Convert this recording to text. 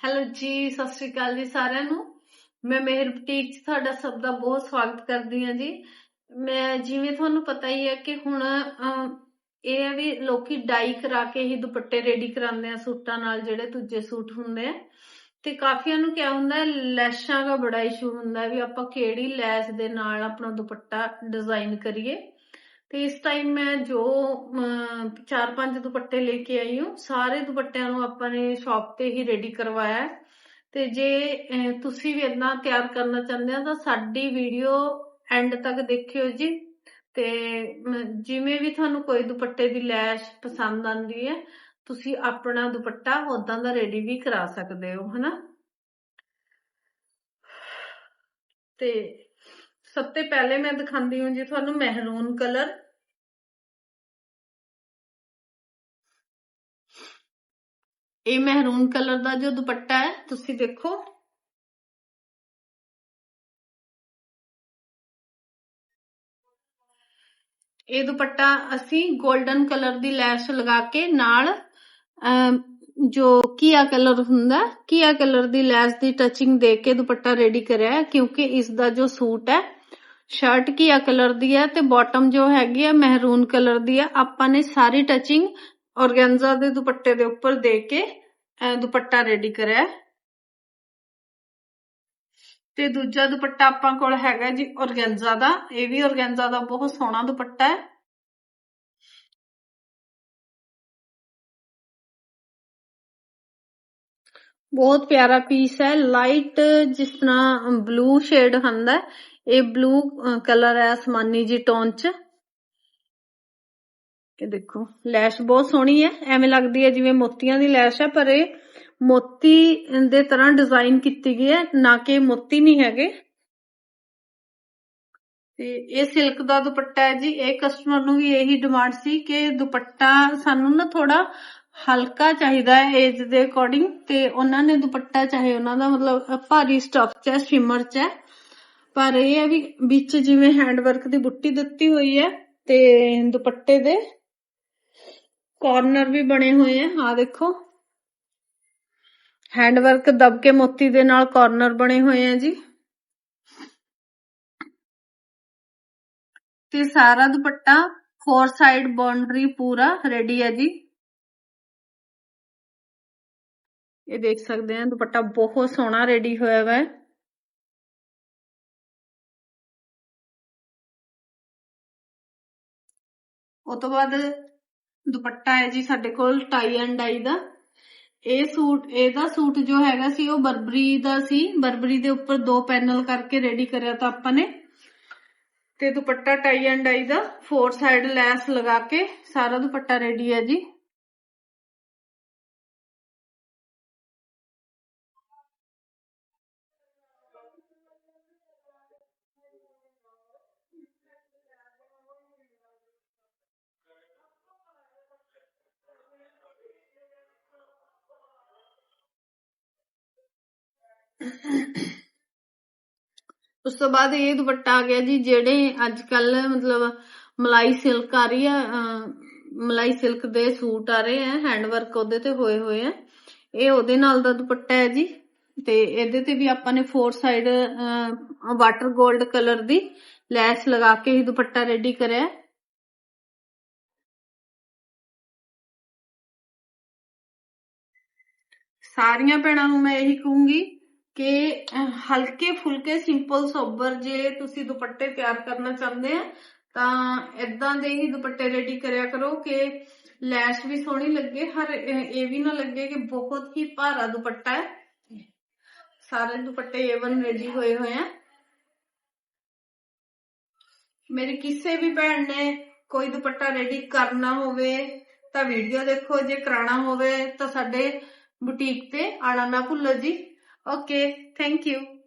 Hello ਜੀ ਸਤਿ ਸ਼੍ਰੀ ਅਕਾਲ ਜੀ ਸਾਰਿਆਂ ਨੂੰ। ਮੈਂ ਮਿਹਰ ਬੁਟੀਕ 'ਚ ਤੁਹਾਡਾ ਸਭ ਦਾ ਬਹੁਤ ਸਵਾਗਤ ਕਰਦੀ ਹਾਂ ਜੀ। ਮੈਂ ਜਿਵੇਂ ਤੁਹਾਨੂੰ ਪਤਾ ਹੀ ਹੈ ਕਿ ਹੁਣ ਇਹ ਹੈ ਵੀ ਲੋਕੀ ਡਾਈ ਕਰਾ ਕੇ ਹੀ ਦੁਪੱਟੇ ਰੈਡੀ ਕਰਾਉਂਦੇ ਆ ਸੂਟਾਂ ਨਾਲ ਜਿਹੜੇ ਦੂਜੇ ਸੂਟ ਹੁੰਦੇ ਆ। ਤੇ ਕਾਫੀਆਂ ਨੂੰ ਕਿਹਾ ਹੁੰਦਾ ਲੈਸ਼ਾਂ ਦਾ ਬੜਾ ਇਸ਼ੂ ਹੁੰਦਾ ਵੀ ਆਪਾਂ ਕਿਹੜੀ ਲੈਸ ਦੇ ਨਾਲ ਆਪਣਾ ਦੁਪੱਟਾ ਡਿਜ਼ਾਈਨ ਕਰੀਏ। ਤੇ ਇਸ ਟਾਈਮ ਮੈਂ ਜੋ ਅਮ, ਚਾਰ ਪੰਜ ਦੁਪੱਟੇ ਲੈ ਕੇ ਆਈ ਹਾਂ। ਸਾਰੇ ਦੁਪੱਟਿਆਂ ਨੂੰ ਆਪਾਂ ਨੇ ਸ਼ਾਪ ਤੇ ਹੀ ਰੈਡੀ ਕਰਵਾਇਆ ਹੈ। ਤੇ ਜੇ ਤੁਸੀਂ ਵੀ ਇਦਾਂ ਤਿਆਰ ਕਰਨਾ ਚਾਹੁੰਦੇ ਹੋ ਤਾਂ ਸਾਡੀ ਵੀਡੀਓ ਐਂਡ ਤੱਕ ਦੇਖਿਓ ਜੀ। ਤੇ ਜਿਵੇਂ ਵੀ ਤੁਹਾਨੂੰ ਕੋਈ ਦੁਪੱਟੇ ਦੀ ਲੈਸ਼ ਪਸੰਦ ਆਉਂਦੀ ਹੈ, ਤੁਸੀਂ ਆਪਣਾ ਦੁਪੱਟਾ ਉਦਾਂ ਦਾ ਰੈਡੀ ਵੀ ਕਰਾ ਸਕਦੇ ਹੋ, ਹਨਾ? ਤੇ ਸਭ ਤੋਂ ਪਹਿਲੇ ਮੈਂ ਦਿਖਾਉਂਦੀ ਹਾਂ ਜੀ ਤੁਹਾਨੂੰ ਮਹਿਰੂਨ ਕਲਰ। ਇਹ ਮਹਿਰੂਨ ਕਲਰ ਦਾ ਜੋ ਦੁਪੱਟਾ ਹੈ ਤੁਸੀਂ ਦੇਖੋ ਇਹ ਦੁਪੱਟਾ ਅਸੀਂ 골ਡਨ ਕਲਰ ਦੀ ਲੈਸ਼ ਲਗਾ ਕੇ ਨਾਲ ਅਮ, ਜੋ ਕੀਆ ਕਲਰ ਹੁੰਦਾ ਕੀਆ ਕਲਰ ਦੀ ਲੈਸ਼ ਦੀ ਟੱਚਿੰਗ ਦੇ ਕੇ ਦੁਪੱਟਾ ਰੈਡੀ ਕਰਿਆ ਹੈ ਕਿਉਂਕਿ ਇਸ ਦਾ ਜੋ ਸੂਟ ਹੈ ਸ਼ਰਟ ਕੀਆ ਕਲਰ ਦੀ ਹੈ ਤੇ ਬਾਟਮ ਜੋ ਹੈਗੀ ਹੈ ਮਹਿਰੂਨ ਕਲਰ ਦੀ ਹੈ। ਆਪਾਂ ਨੇ ਸਾਰੀ ਟੱਚਿੰਗ ਔਰਗੈਂਜ਼ਾ ਦੇ ਦੁਪੱਟੇ ਦੇ ਉੱਪਰ ਦੇ ਕੇ ਦੁਪੱਟਾ ਰੈਡੀ ਕਰਿਆ। ਤੇ ਦੂਜਾ ਦੁਪੱਟਾ ਆਪਾਂ ਕੋਲ ਹੈਗਾ ਜੀ ਔਰਗੈਂਜ਼ਾ ਦਾ। ਇਹ ਵੀ ਔਰਗੈਂਜ਼ਾ ਦਾ ਬਹੁਤ ਸੋਹਣਾ ਦੁਪੱਟਾ ਹੈ। ਬਹੁਤ ਪਿਆਰਾ ਪੀਸ ਹੈ। ਲਾਈਟ ਜਿਸ ਤਰ੍ਹਾਂ ਬਲੂ ਸ਼ੇਡ ਹੁੰਦਾ ਇਹ ਬਲੂ ਕਲਰ ਹੈ ਅਸਮਾਨੀ ਜੀ ਟੋਨ ਚ। ਇਹ ਦੇਖੋ, ਲੈਸ਼ ਬਹੁਤ ਸੋਹਣੀ ਹੈ, ਐਵੇਂ ਲੱਗਦੀ ਹੈ ਜਿਵੇਂ ਮੋਤੀਆਂ ਦੀ ਲੈਸ਼ ਹੈ, ਪਰ ਇਹ ਮੋਤੀ ਦੇ ਤਰ੍ਹਾਂ ਡਿਜ਼ਾਈਨ ਕੀਤੀ ਗਈ ਹੈ, ਨਾ ਕਿ ਮੋਤੀ ਨਹੀਂ ਹੈਗੇ। ਤੇ ਇਹ ਸਿਲਕ ਦਾ ਦੁਪੱਟਾ ਹੈ ਜੀ, ਇਹ ਕਸਟਮਰ ਨੂੰ ਵੀ ਇਹੀ ਡਿਮਾਂਡ ਸੀ ਕਿ ਦੁਪੱਟਾ ਸਾਨੂੰ ਨਾ ਥੋੜਾ ਹਲਕਾ ਚਾਹੀਦਾ ਹੈ ਏਜ ਦੇ ਅਕੋਰਡਿੰਗ ਤੇ ਉਹਨਾਂ ਨੇ ਦੁਪੱਟਾ, ਚਾਹੇ ਉਹਨਾਂ ਦਾ ਮਤਲਬ ਭਾਰੀ ਸਟਫ ਚ ਹੈ ਸ਼ਿਮਰ ਚ ਹੈ, ਪਰ ਇਹ ਹੈ ਵੀ ਵਿੱਚ ਜਿਵੇਂ ਹੈਂਡ ਵਰਕ ਦੀ ਬੁੱਟੀ ਦਿੱਤੀ ਹੋਈ ਹੈ ਤੇ ਦੁਪੱਟੇ ਦੇ ਕਾਰਨਰ ਵੀ ਬਣੇ ਹੋਏ ਆ ਆ ਦੇਖੋ ਹੈਂਡ ਵਰਕ ਦਬ ਕੇ ਮੋਤੀ ਦੇ ਨਾਲ ਕਾਰਨਰ ਬਣੇ ਹੋਏ ਆ ਜੀ ਤੇ ਸਾਰਾ ਦੁਪੱਟਾ ਫੋਰ ਸਾਈਡ ਬਾਉਂਡਰੀ ਪੂਰਾ ਰੈਡੀ ਹੈ ਜੀ ਇਹ ਦੇਖ ਸਕਦੇ ਆ ਦੁਪੱਟਾ ਬਹੁਤ ਸੋਹਣਾ ਰੈਡੀ ਹੋਇਆ ਹੋਇਆ ਹੈ ਉਹ ਤੋਂ ਬਾਅਦ ਦੁਪੱਟਾ ਹੈ ਜੀ ਸਾਡੇ ਕੋਲ ਟਾਈ ਐਂਡ ਡਾਈ ਦਾ। ਇਹ ਸੂਟ, ਇਹਦਾ ਸੂਟ ਜੋ ਹੈਗਾ ਸੀ, ਉਹ ਬਰਬਰੀ ਦਾ ਸੀ। ਬਰਬਰੀ ਦੇ ਉੱਪਰ ਦੋ ਪੈਨਲ ਕਰਕੇ ਰੈਡੀ ਕਰਿਆ ਤਾਂ ਆਪਾਂ ਨੇ। ਤੇ ਦੁਪੱਟਾ ਟਾਈ ਐਂਡ ਡਾਈ ਦਾ। ਫੋਰ ਸਾਈਡ ਲੈਸ ਲਗਾ ਕੇ ਸਾਰਾ ਦੁਪੱਟਾ ਰੈਡੀ ਹੈ ਜੀ। ਉਸ ਤੋਂ ਬਾਅਦ ਇਹ ਦੁਪੱਟਾ ਆ ਗਿਆ ਜੀ, ਜਿਹੜੇ ਅੱਜ ਕੱਲ ਮਤਲਬ ਮਲਾਈ ਸਿਲਕ ਆ ਰਹੀ ਆ ਮਲਾਈ ਸਿਲਕ ਦੇ ਸੂਟ ਆ ਰਹੇ ਆ ਹੈਂਡ ਵਰਕ ਉਹਦੇ ਤੇ ਹੋਏ ਹੋਏ ਆ। ਇਹ ਉਹਦੇ ਨਾਲ ਦਾ ਦੁਪੱਟਾ ਹੈ ਜੀ, ਤੇ ਇਹਦੇ ਤੇ ਵੀ ਆਪਾਂ ਨੇ ਫੋਰ ਸਾਈਡ ਵਾਟਰ 골ਡ ਕਲਰ ਦੀ ਲੈਸ ਲਗਾ ਕੇ ਹੀ ਦੁਪੱਟਾ ਰੈਡੀ ਕਰਿਆ। ਸਾਰੀਆਂ ਭੈਣਾਂ ਨੂੰ ਮੈਂ ਇਹੀ ਕਹੂੰਗੀ ਕਿ ਹਲਕੇ ਫੁਲਕੇ ਸਿੰਪਲ ਸੋਬਰ ਜੇ ਤੁਸੀਂ ਦੁਪੱਟੇ ਤਿਆਰ ਕਰਨਾ ਚਾਹੁੰਦੇ ਆ, ਤਾਂ ਇਦਾਂ ਦੇ ਹੀ ਦੁਪੱਟੇ ਰੈਡੀ ਕਰਿਆ ਕਰੋ ਕਿ ਲੈਸ਼ ਵੀ ਸੋਹਣੀ ਲੱਗੇ, ਹਰ, ਇਹ ਵੀ ਨਾ ਲੱਗੇ ਕਿ ਬਹੁਤ ਹੀ ਭਾਰਾ ਦੁਪੱਟਾ ਹੈ। ਸਾਰੇ ਦੁਪੱਟੇ A1 ਰੈਡੀ ਹੋਏ ਹੋਏ ਆ। ਮੇਰੀ ਕਿਸੇ ਵੀ ਭੈਣ ਨੇ ਕੋਈ ਦੁਪੱਟਾ ਰੈਡੀ ਕਰਨਾ ਹੋਵੇ, ਤਾਂ ਵੀਡੀਓ ਦੇਖੋ, ਜੇ ਕਰਾਣਾ ਹੋਵੇ, ਤਾਂ ਸਾਡੇ ਬੁਟੀਕ ਤੇ ਆਣਾ ਨਾ ਭੁੱਲੋ ਜੀ। Okay, thank you.